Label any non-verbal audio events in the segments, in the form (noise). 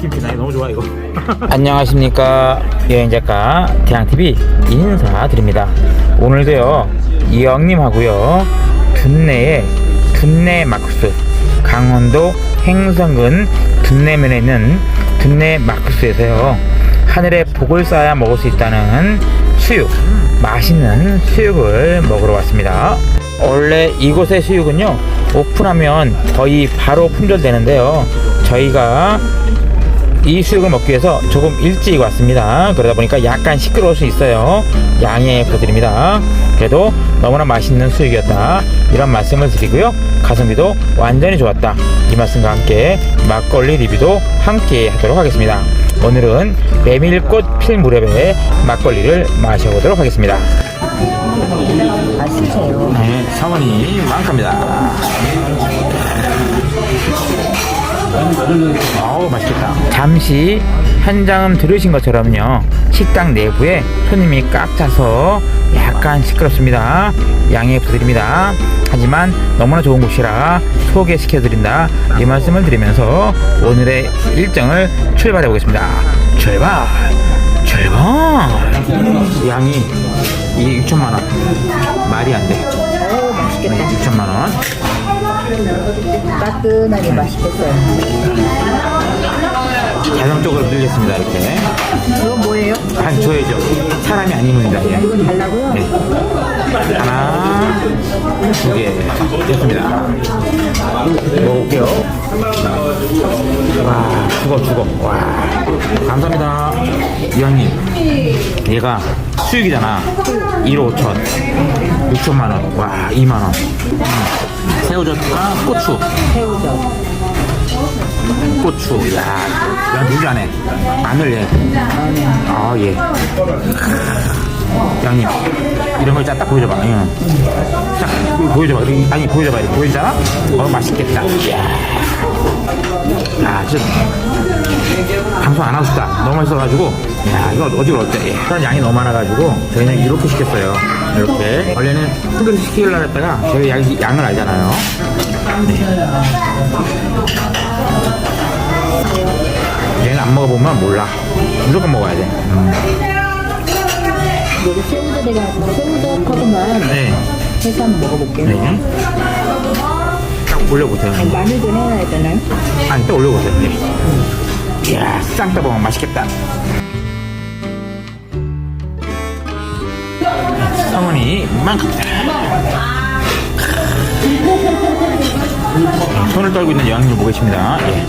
김치 나 너무 좋아 이거. (laughs) 안녕하십니까. 여행 작가 대양TV 인사 드립니다. 오늘도요 이영님하고요 둔내의 둔내 막국수 강원도 행성군 둔내면에 있는 둔내 막국수에서요 하늘에 복을 쌓아야 먹을 수 있다는 수육 맛있는 수육을 먹으러 왔습니다. 원래 이곳의 수육은요 오픈하면 거의 바로 품절되는데요 저희가 이 수육을 먹기 위해서 조금 일찍 왔습니다. 그러다 보니까 약간 시끄러울 수 있어요. 양해 부탁드립니다. 그래도 너무나 맛있는 수육이었다. 이런 말씀을 드리고요. 가성비도 완전히 좋았다. 이 말씀과 함께 막걸리 리뷰도 함께 하도록 하겠습니다. 오늘은 메밀꽃 필 무렵에 막걸리를 마셔보도록 하겠습니다. 맛있어요. 네, 사원이 만갑니다. 아우 맛있겠다. 잠시 현장음 들으신 것처럼요. 식당 내부에 손님이 꽉 차서 약간 시끄럽습니다. 양해 부탁드립니다. 하지만 너무나 좋은 곳이라 소개시켜드린다. 이 말씀을 드리면서 오늘의 일정을 출발해 보겠습니다. 출발! 출발! 양이 이게 6천만 원. 말이 안 돼. 오, 맛있겠다. 6천만 원. 따끈하게 맛있겠어요. 자동적으로 늘렸습니다 이렇게. 이거 뭐예요? 한 줘야죠. 사람이 아니면다. 예. 이건 달라고요? 네. 하나, 두 개. 됐습니다. 먹을게요. 와, 죽어, 죽어. 와. 감사합니다. 이왕님, 얘가 수육이잖아. 1호 5천. 6천만원. 와, 2만원. 음. 새우젓과 고추. 새우젓. 고추. 야, 야, 누구 안 해? 마늘 얘. 아, 예. 양님, 이런 거딱 보여줘봐. 응. 딱 보여줘봐. 이- 아니, 보여줘봐. 보여주잖아? 어, 맛있겠다. 야, 진짜. 방송 안 하고 싶다. 너무 맛있어가지고. 야, 이거 어디 예. 그런 양이 너무 많아가지고, 저희는 이렇게 시켰어요. 이렇게. 원래는 한 그릇 시키려고 했다가, 저희 양, 양을 알잖아요. 얘는 안 먹어보면 몰라. 무조건 먹어야 돼. 음. 여기 새우젓 해가지고 새우젓 하고만 네. 해서 한번 먹어볼게요. 네. 딱 올려보세요. 아니, 마늘도 해놔야 되나요? 아니, 또 올려보세요. 네. 이야, 쌍따봉 맛있겠다. 성은이 만큼이다. 손을 떨고 있는 여왕님을 보겠습니다. 예.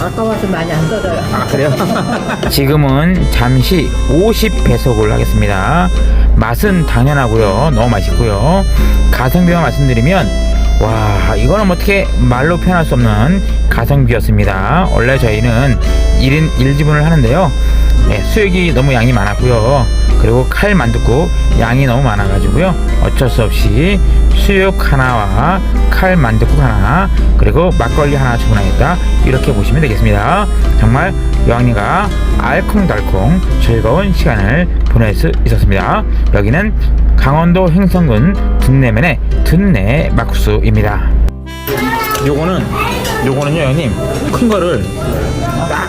아까 와서 많이 안 떨어요. 아, 그래요? (laughs) 지금은 잠시 50배속을 하겠습니다. 맛은 당연하고요. 너무 맛있고요. 가성비만 말씀드리면 와 이거는 어떻게 말로 표현할 수 없는 가성비였습니다. 원래 저희는 1인 1지분을 하는데요. 네, 수육이 너무 양이 많았고요. 그리고 칼 만둣국 양이 너무 많아가지고요. 어쩔 수 없이 수육 하나와 칼 만둣국 하나 그리고 막걸리 하나 주문하겠다 이렇게 보시면 되겠습니다. 정말 여왕님과 알콩달콩 즐거운 시간을 보낼 수 있었습니다. 여기는 강원도 행성군 둔내면의 둔내 막국수입니다. 요거는 요거는요 형님 큰 거를 딱,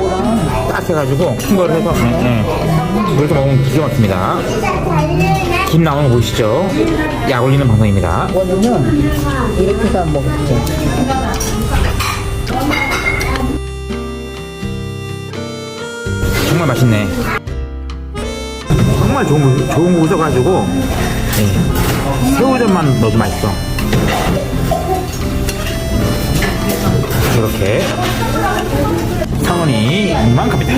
딱 해가지고 큰 거를 해서 네, 네. 이렇게 먹으면 기가 막힙니다 김 나오는 거 보이시죠? 약 올리는 방송입니다 이거는요, 이렇게 해서 한번 먹어볼게요. 정말 맛있네 정말 좋은 거 좋은 거 오셔가지고 네. 새우젓만 넣어도 맛있어 이렇게 상원이 만큼이다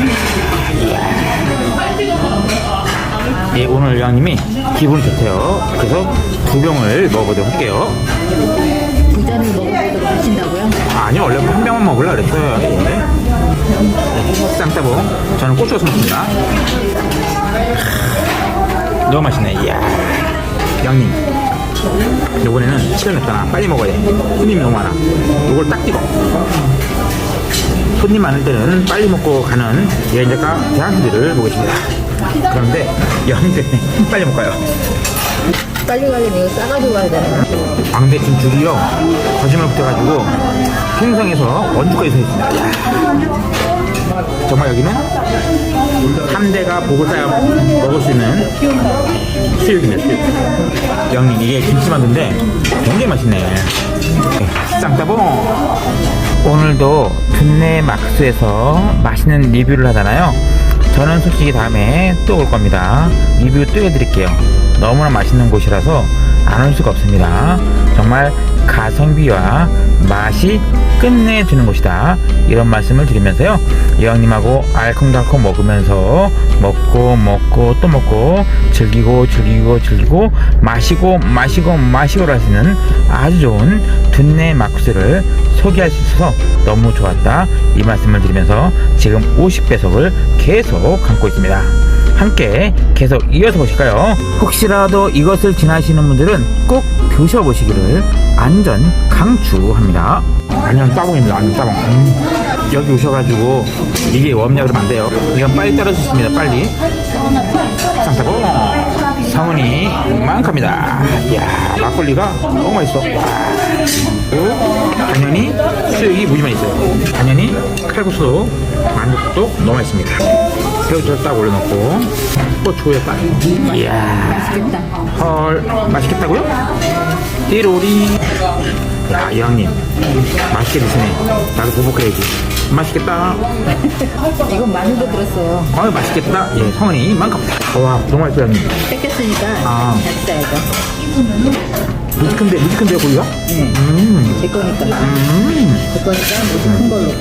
예, 오늘 여왕님이 기분이 좋대요. 그래서 두 병을 먹어보도록 할게요. 두 잔을 먹어보도록 하신다고요? 아니, 원래 한 병만 먹으려고 그랬어요. 예. 네. 쌍따봉. 저는 고추 넣습니다. 너무 맛있네. 이야. 양님. 요번에는 시간 없잖아. 빨리 먹어야 돼. 손님이 너무 많아. 요걸 딱 찍어. 손님 많을 때는 빨리 먹고 가는 여행자가 대한민들을 보겠습니다. 그런데 여행자는 (laughs) 빨리 못 가요. 빨리 가려면 이거 싸가지고 가야 되나? 광대 지금 줄이요 거짓말 붙여가지고 행성에서 원주까지 서 있습니다. 야. 정말 여기는 3대가 복을 쌓아 먹을 수 있는 수육입니다, 수육. 형님, 이게 김치 만두인데 굉장히 맛있네. 쌍따봉! 오늘도 둔내 막수에서 맛있는 리뷰를 하잖아요. 저는 솔직히 다음에 또 올 겁니다. 리뷰 또 해드릴게요. 너무나 맛있는 곳이라서 안올 수가 없습니다. 정말 가성비와 맛이 끝내주는 곳이다. 이런 말씀을 드리면서요. 여왕님하고 알콩달콩 먹으면서 먹고 먹고 또 먹고 즐기고 즐기고 즐기고 마시고 마시고 마시고 할수 있는 아주 좋은 둔내 막수를 소개할 수 있어서 너무 좋았다. 이 말씀을 드리면서 지금 50배속을 계속 감고 있습니다. 함께 계속 이어서 보실까요? 혹시라도 이것을 지나시는 분들은 꼭 드셔보시기를 안전 강추합니다. 안녕 따봉입니다. 안녕 따봉. 음. 여기 오셔가지고 이게 웜냐 그러면 안 돼요. 이건 빨리 떨어졌습니다. 빨리. 쌍따봉. 성은이 만컵니다. 이야 막걸리가 너무 맛있어. 와. 그리고 당연히 수육이 무지만 있어요. 당연히 칼국수 만두국도 너무 맛있습니다. 새우젓 딱 올려놓고 고추에 딱. 이야. 맛있겠다. 헐 맛있겠다고요? 띠로리 야 이왕님 맛있게 드시네 나도 보복해야지 맛있겠다 (laughs) 이건 마늘도 들었어요. 어이 맛있겠다 예 성은이 만큼다 와 너무 맛있어요 뺏겼으니까 아. 같이 싸야죠. 무지 큰데 무지 큰데 고기가? 음, 제 거니까. 음제 거니까 무슨 큰 걸로.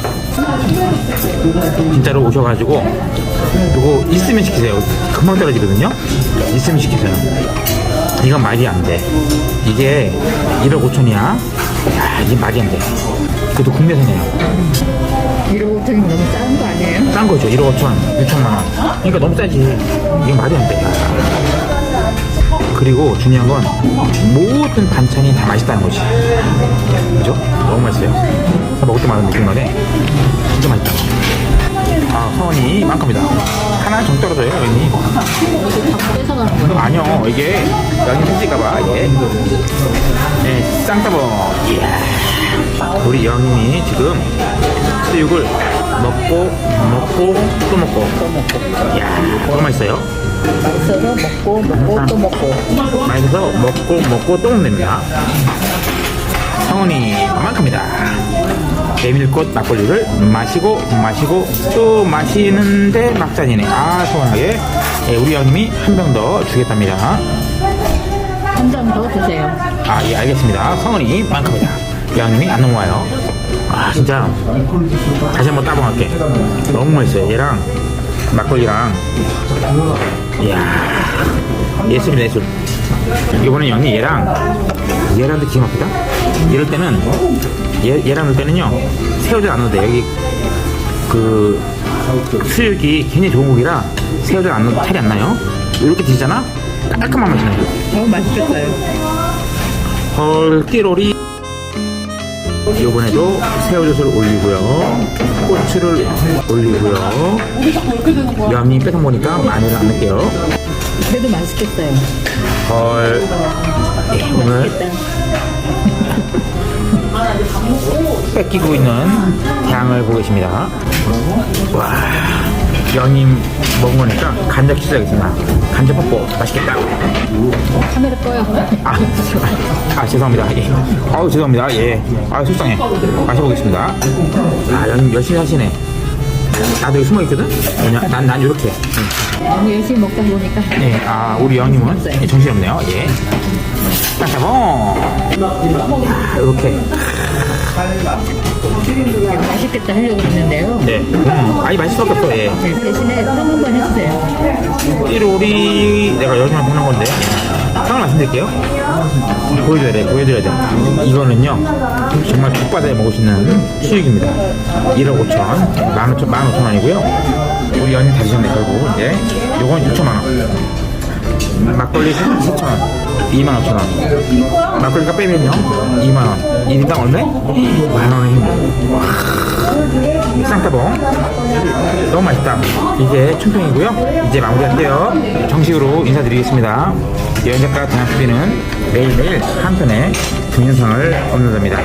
진짜로 오셔가지고 이거 있으면 시키세요 금방 떨어지거든요 있으면 시키세요 이건 말이 안 돼 이게 1억 5천이야 야 이게 말이 안 돼 그래도 국내산이에요 1억 5천이 너무 작은 거 아니에요? 싼 거죠. 1억 5천, 6천만 원. 그러니까 너무 싸지. 이게 말이 안 돼. 그리고 중요한 건 모든 반찬이 다 맛있다는 거지. 그죠? 너무 맛있어요. 먹을 때마다 느낀 건데 진짜 맛있다. 아, 서원이 만큼이다. 하나 정 떨어져요, 여기. 아니요, 이게 여기 생질까봐, 예. 예, 쌍따봉. 우리 여왕님이 지금 수육을 먹고, 먹고, 또 먹고. 또 먹고. 이야, 너무 맛있어요. 맛있어서 먹고, 먹고, 또 먹고. 맛있어서 먹고, 먹고, 또 먹습니다. 성원이 만큼이다. 메밀꽃 막걸리를 마시고, 마시고, 또 마시는데 막잔이네. 아, 시원하게. 예, 우리 여왕님이 한 병 더 주겠답니다. 한장더 드세요. 아, 예, 알겠습니다. 성은이 만큼이다. 양님이 안 넘어와요. 아, 진짜. 다시 한번 따봉할게. 너무 맛있어요. 얘랑 막걸리랑. 이야. 예술이네, 예술. 이번엔 양이 얘랑, 얘랑도 기가 막히다. 이럴 때는, 얘, 얘랑 넣을 때는요, 새우젓 안 넣어도 돼. 여기, 그, 수육이 굉장히 좋은 고기라 새우젓 안 넣어도 탈이 안 나요. 이렇게 드시잖아? 깔끔한 맛이 나요. 너무 맛있겠어요. 헐 띠로리 이번에도 새우젓을 올리고요 고추를 올리고요 양이 뺏어 보니까 마늘을 안 넣을게요 그래도 맛있겠어요. 헐 예, 오늘 일단 뺏기고 있는 향을 보고 계십니다 와 양님 먹은 거니까 간장 취소하겠습니다 간장 뽀뽀 맛있겠다 카메라 꺼요. 아, 아 죄송합니다. 예. 아우 죄송합니다. 예. 아 속상해. 마셔보겠습니다. 아 연, 열심히 하시네. 나도 여기 숨어 있거든. 왜냐? 난 난 이렇게. 너무 열심히 먹다 보니까 네. 아 우리 영님은 예, 정신 없네요. 예. 따따봉. 이렇게. 맛있겠다 하려고 했는데요. 네. 음. 아니 맛있을 수밖에 없어. 예. 네, 대신에 똥 한번 해주세요. 띠로리 내가 열심히 보는 건데. 상을 말씀드릴게요. 보여줘야 돼, 보여줘야 돼. 이거는요, 정말 국바다에 먹을 수 있는 수육입니다. 1억 5천, 15,000, 15,000원이고요. 우리 연인 다 드셨네, 결국. 이제, 요건 6천만 원. 막걸리 3,000원. 25,000원. 막걸리가 빼면요, 2만원. 1인당 얼마? 만원에. 쌍따봉 너무 맛있다 이게 춘평이고요 이제 마무리할게요 정식으로 인사드리겠습니다 여행작가 단학TV는 매일매일 한 편의 동영상을 업로드합니다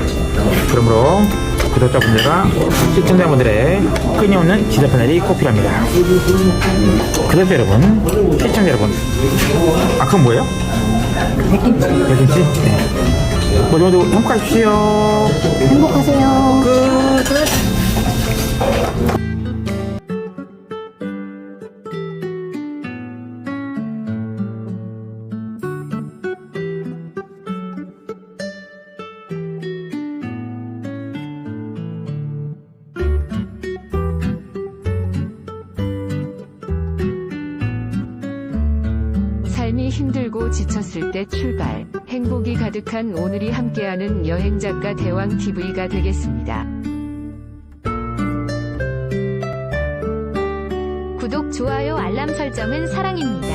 그러므로 구독자분들과 시청자분들의 끊임없는 지도 패널이 꼭 필요합니다. 구독자 여러분, 시청자 여러분. 아, 그건 뭐예요? 백김치. 백김치? 네. 모두 모두 행복하십시오. 행복하세요. 끝. 삶이 힘들고 지쳤을 때 출발. 행복이 가득한 오늘이 함께하는 여행작가 대왕 TV가 되겠습니다. 구독, 좋아요, 알람 설정은 사랑입니다.